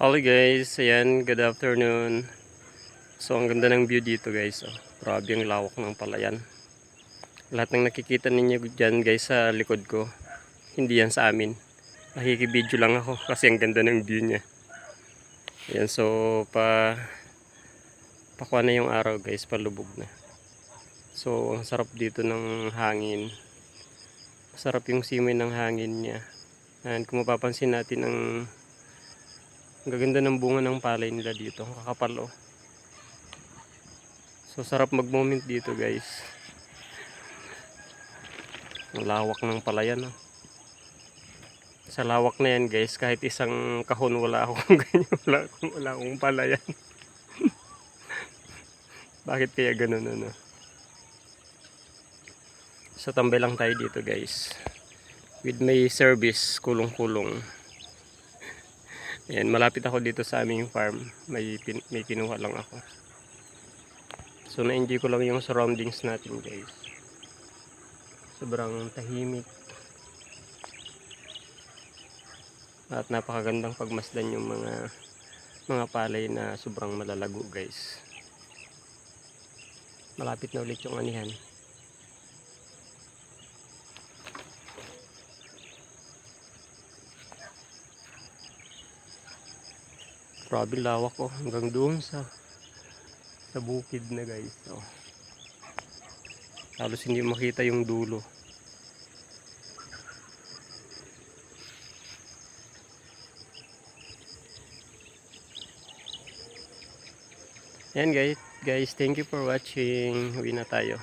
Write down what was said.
Hello guys, ayan, good afternoon. So ang ganda ng view dito guys. Oh. Grabe ang lawak ng palayan. Lahat ng nakikita ninyo dyan guys sa likod ko, hindi yan sa amin. Nakikibideo lang ako kasi ang ganda ng view niya. Ayan, so pa pakuha na yung araw guys, palubog na. So ang sarap dito ng hangin. Masarap yung simoy ng hangin niya. And kung mapapansin natin ang gaganda ng bunga ng palay nila dito. Kakapal oh. So sarap mag-moment dito guys. Lawak ng palayan oh. Sa lawak na yan guys, kahit isang kahon wala akong ganyan, wala akong, wala akong palayan. Bakit kaya ganun ano? So tambay lang tayo dito guys. With my service, kulong-kulong. Ayan, malapit ako dito sa aming farm. May, pin- may kinuha lang ako. So, na-enjoy ko lang yung surroundings natin, guys. Sobrang tahimik. At napakagandang pagmasdan yung mga mga palay na sobrang malalago, guys. Malapit na ulit yung anihan. Grabe lawak oh, hanggang doon sa sa bukid na guys. Oh. Halos hindi makita yung dulo. Yan guys, guys, thank you for watching. Uwi na tayo.